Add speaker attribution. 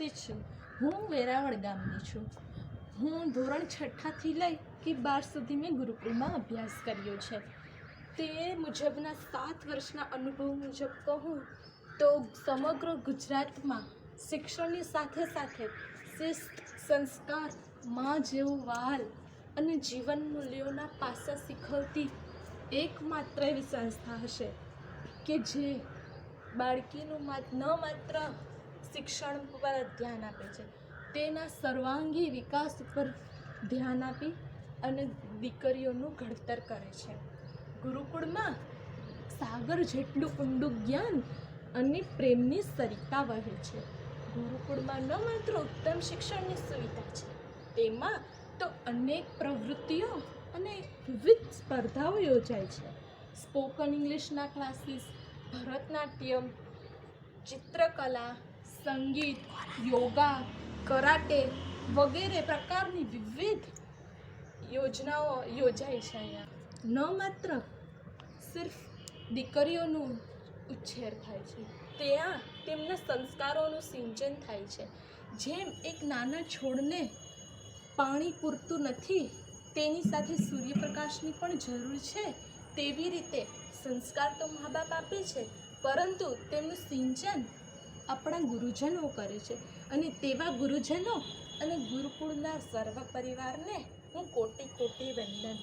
Speaker 1: જ છું. હું વેરાવળ ગામની છું. હું ધોરણ છઠ્ઠાથી લઈ કે બાર સુધી મેં ગુરુકુળમાં અભ્યાસ કર્યો છે. તે મુજબના સાત વર્ષના અનુભવ મુજબ કહું તો સમગ્ર ગુજરાતમાં શિક્ષણની સાથે સાથે શિસ્ત, સંસ્કાર, માં જેવું વાલ અને જીવન મૂલ્યોના પાસા શીખવતી એકમાત્ર એવી સંસ્થા હશે કે જે બાળકીનું ન માત્ર શિક્ષણ પર ધ્યાન આપે છે. તેના સર્વાંગી વિકાસ ઉપર ધ્યાન આપી અને દીકરીઓનું ઘડતર કરે છે. ગુરુકુળમાં સાગર જેટલું ઊંડું જ્ઞાન અને પ્રેમની સરિતા વહે છે. ગુરુકુળમાં ન માત્ર ઉત્તમ શિક્ષણની સુવિધા છે, તેમાં તો અનેક પ્રવૃત્તિઓ અને વિવિધ સ્પર્ધાઓ યોજાય છે. સ્પોકન ઇંગ્લિશના ક્લાસીસ, ભરતનાટ્યમ, ચિત્રકલા સંગીત, યોગા, કરાટે વગેરે પ્રકારની વિવિધ યોજનાઓ યોજાય છે અહીંયા. ન માત્ર સિર્ફ દીકરીઓનું ઉછેર થાય છે, ત્યાં તેમના સંસ્કારોનું સિંચન થાય છે. જેમ એક નાના છોડને પાણી પૂરતું નથી, તેની સાથે સૂર્યપ્રકાશની પણ જરૂર છે, તેવી રીતે સંસ્કાર તો મા બાપ આપે છે, પરંતુ તેમનું સિંચન આપણા ગુરુજનો કરે છે. અને તેવા ગુરુજનો અને ગુરુકુળના સર્વ પરિવારને હું કોટી કોટી વંદન